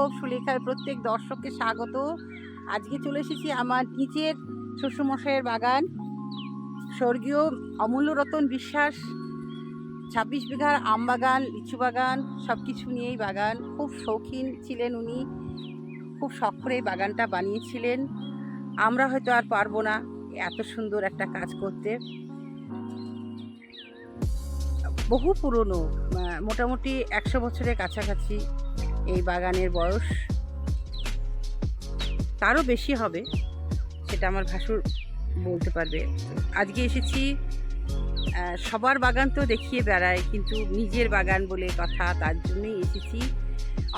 নীরব সুলেখার প্রত্যেক দর্শককে স্বাগত। আজকে চলে এসেছি আমার নিচের শ্বশুরমশাইয়ের বাগান। স্বর্গীয় অমূল্যরতন বিশ্বাস, ছাব্বিশ বিঘার আম বাগান, লিচু বাগান সব কিছু নিয়েই বাগান। খুব শৌখিন ছিলেন উনি। খুব শখ করে এই বাগানটা বানিয়েছিলেন। আমরা হয়তো আর পারব না এত সুন্দর একটা কাজ করতে। বহু পুরনো মোটামুটি একশো বছরের কাছাকাছি এই বাগানের বয়স তারও বেশি হবে, সেটা আমার ভাসুর বলতে পারবে। আজকে এসেছি সবার বাগান তো দেখিয়ে বেড়ায়, কিন্তু নিজের বাগান বলে কথা, তার জন্যই এসেছি।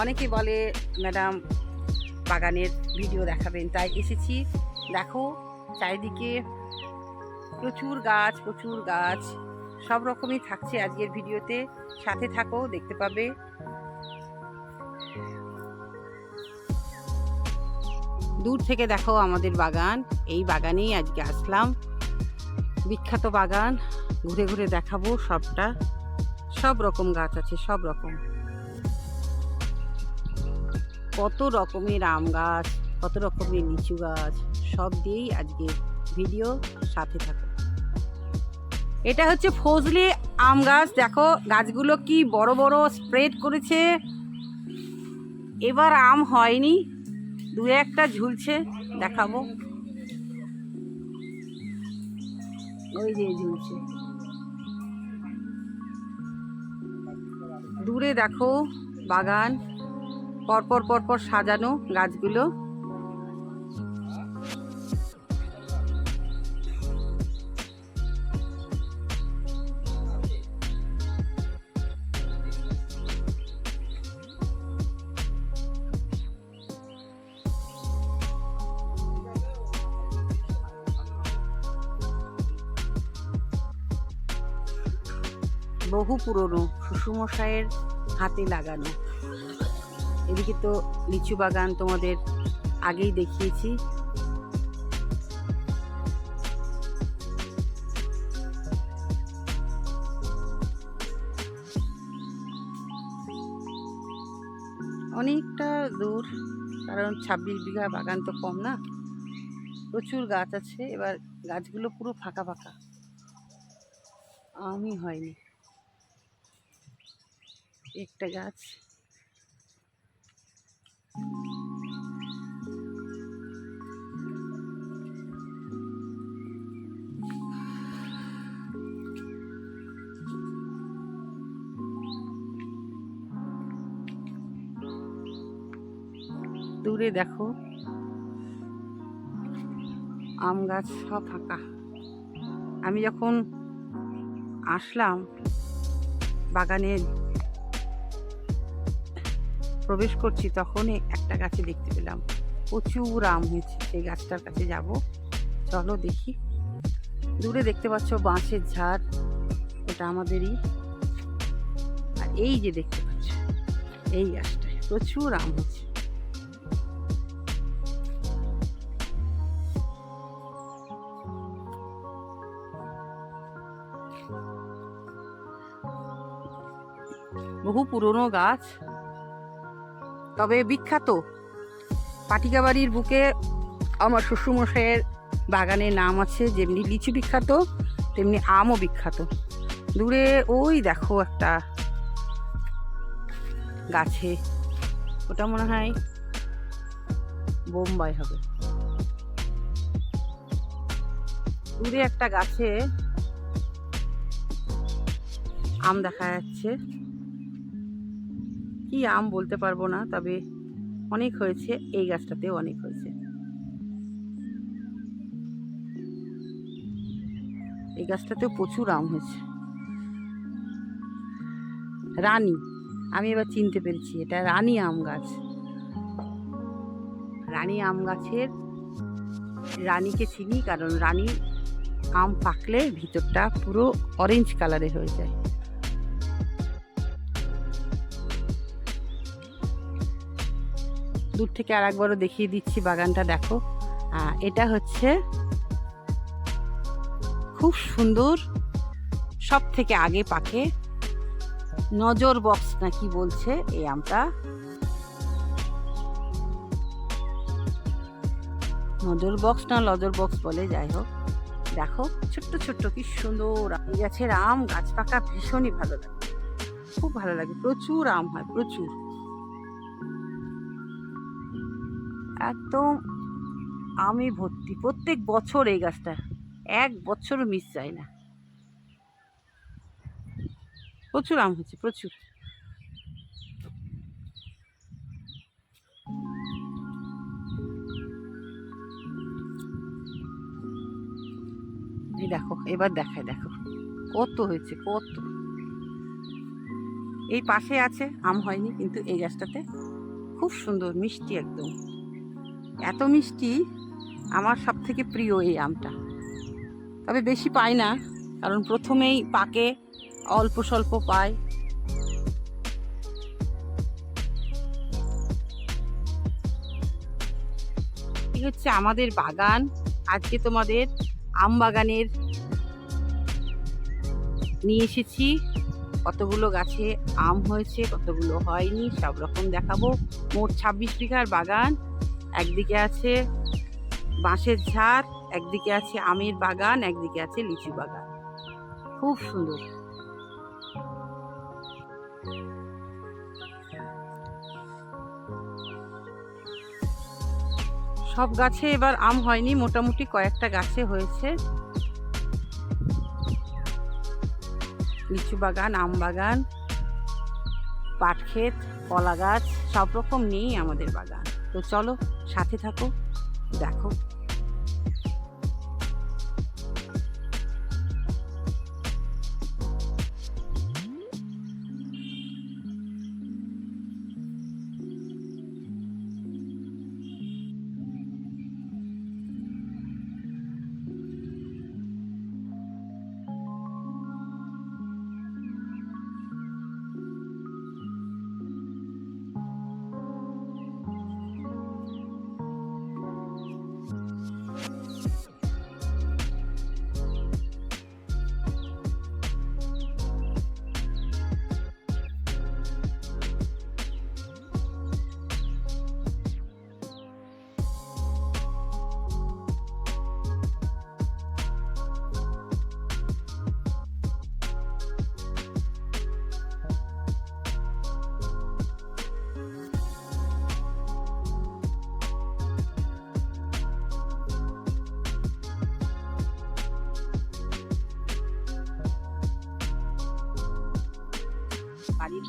অনেকে বলে, ম্যাডাম, বাগানের ভিডিও দেখাবেন। তাই এসেছি। দেখো, চারিদিকে প্রচুর গাছ প্রচুর গাছ, সব রকমই থাকছে আজকের ভিডিওতে। সাথে থাকো, দেখতে পাবে। দূর থেকে দেখো আমাদের বাগান। এই বাগানেই আজকে আসলাম। বিখ্যাত বাগান। ঘুরে ঘুরে দেখাবো সবটা। সব রকম গাছ আছে, সব রকম। কত রকমের আম গাছ, কত রকমের লিচু গাছ, সব দিয়েই আজকে ভিডিও সাথে থাকো। এটা হচ্ছে ফজলি আম গাছ। দেখো, গাছগুলো কি বড় বড় স্প্রেড করেছে। এবার আম হয়নি। দু একটা ঝুলছে দেখাবো। ওই যে ঝুলছে। দূরে দেখো বাগান পরপর পরপর সাজানো গাছগুলো। বহু পুরনো শ্বশুরমশাইয়ের হাতে লাগানো। এদিকে তো লিচু বাগান তোমাদের আগেই দেখিয়েছি। অনেকটা দূর, কারণ ছাব্বিশ বিঘা বাগান তো কম না? প্রচুর গাছ আছে, এবার গাছগুলো পুরো ফাঁকা ফাঁকা। আমি হয়নি। একটা গাছ। দূরে দেখো আম গাছ সব ফাঁকা। আমি যখন আসলাম বাগানে প্রবেশ করছি, তখনই একটা গাছে দেখতে পেলাম। প্রচুর আম হয়েছে, সেই গাছটার কাছে যাব। চলো দেখি। দূরে দেখতে পাচ্ছ বাঁশের ঝাড়, এটা আমাদেরই। আর এই যে দেখতে পাচ্ছ, এই গাছটায় প্রচুর আম হচ্ছে বহু পুরনো গাছ। তবে বিখ্যাত। পাটিকাবাড়ির বুকে আমার শ্বশুরমশাইয়ের বাগানের নাম আছে, যেমনি লিচু বিখ্যাত, তেমনি আমও বিখ্যাত। দূরে ওই দেখো একটা গাছে, ওটা মনে হয় বোম্বাই হবে। দূরে একটা গাছে আম দেখা যাচ্ছে। কি আম বলতে পারব না, তবে অনেক হয়েছে, এই গাছটাতেও অনেক হয়েছে। এই গাছটাতেও প্রচুর আম হয়েছে। রানী, আমি এবার চিনতে পেরেছি, এটা রানী আম গাছ। রানী আম গাছের রানীকে চিনি, কারণ রানী আম পাকলে ভিতরটা পুরো অরেঞ্জ কালারের হয়ে যায়। দূর থেকে আর একবারও দেখিয়ে দিচ্ছি বাগানটা, দেখো। এটা হচ্ছে খুব সুন্দর সব থেকে আগে পাকে নজর বক্স না কি বলছে এই আমটা? নজর বক্স না লজর বক্স বলে, যাই হোক। দেখো, ছোট্ট ছোট্ট, কি সুন্দর এই গাছের আম, গাছ পাকা, ভীষণই ভালো লাগে। খুব ভালো লাগে। প্রচুর আম হয়, প্রচুর। একদম আমি ভর্তি। প্রত্যেক বছর এই গাছটা, এক বছরও মিস যায় না। প্রচুর আম হচ্ছে, প্রচুর। এই দেখো, এবার দেখায়, দেখো। কত হয়েছে, কত। এই পাশে আছে, আম হয়নি, কিন্তু এই গাছটাতে খুব সুন্দর, মিষ্টি একদম। এত মিষ্টি আমার সব থেকে প্রিয় এই আমটা। তবে বেশি পাই না, কারণ প্রথমেই পাকে অল্প স্বল্প পায়। হচ্ছে আমাদের বাগান, আজকে তোমাদের আম বাগানের নিয়ে এসেছি। কতগুলো গাছে আম হয়েছে, কতগুলো হয়নি, সব রকম দেখাবো। মোট ছাব্বিশ বিঘার বাগান একদিকে আছে বাঁশের ঝাড়, একদিকে আছে আমের বাগান, একদিকে আছে লিচু বাগান। খুব সুন্দর। সব গাছে এবার আম হয়নি, মোটামুটি কয়েকটা গাছে হয়েছে। লিচু বাগান, আম বাগান পাট ক্ষেত কলা গাছ সব রকম নিয়েই আমাদের বাগান। তো চলো সাথে থাকো দেখো।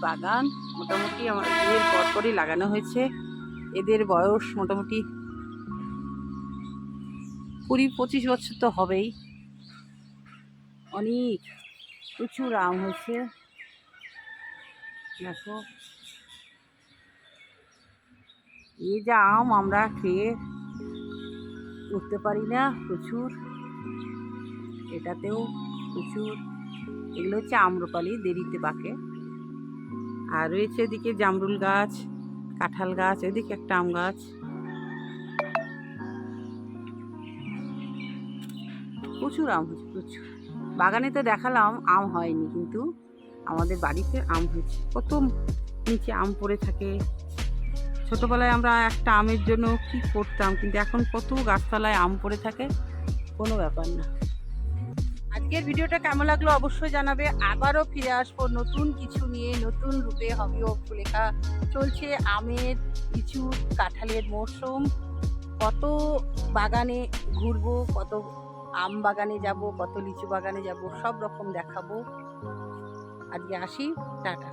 বাগান। মোটামুটি আমার বিয়ের পর পরই লাগানো হয়েছে। এদের বয়স মোটামুটি কুড়ি পঁচিশ বছর তো হবেই। অনেক প্রচুর আম হয়েছে। দেখো। এই যে আম আমরা খেয়ে উঠতে পারি না প্রচুর। এটাতেও প্রচুর। এগুলো হচ্ছে আম্রপালি দেরিতে পাকে আর রয়েছে এদিকে জামরুল গাছ, কাঁঠাল গাছ, এদিকে একটা আম গাছ। প্রচুর আম হয়েছে, প্রচুর। বাগানে তো দেখালাম আম হয়নি, কিন্তু আমাদের বাড়িতে আম হয়েছে। কত নিচে আম পড়ে থাকে। ছোটোবেলায় আমরা একটা আমের জন্য কি করতাম, কিন্তু এখন কত গাছতলায় আম পড়ে থাকে, কোনো ব্যাপার না। আজকের ভিডিওটা কেমন লাগল অবশ্যই জানাবে। আবারও ফিরে আসব নতুন কিছু নিয়ে, নতুন রূপে হবি ও লেখা চলছে আমের, লিচু, কাঁঠালের মরশুম কত বাগানে ঘুরবো, কত আম বাগানে যাব, কত লিচু বাগানে যাব, সব রকম দেখাবো। আজকে আসি, টাটা।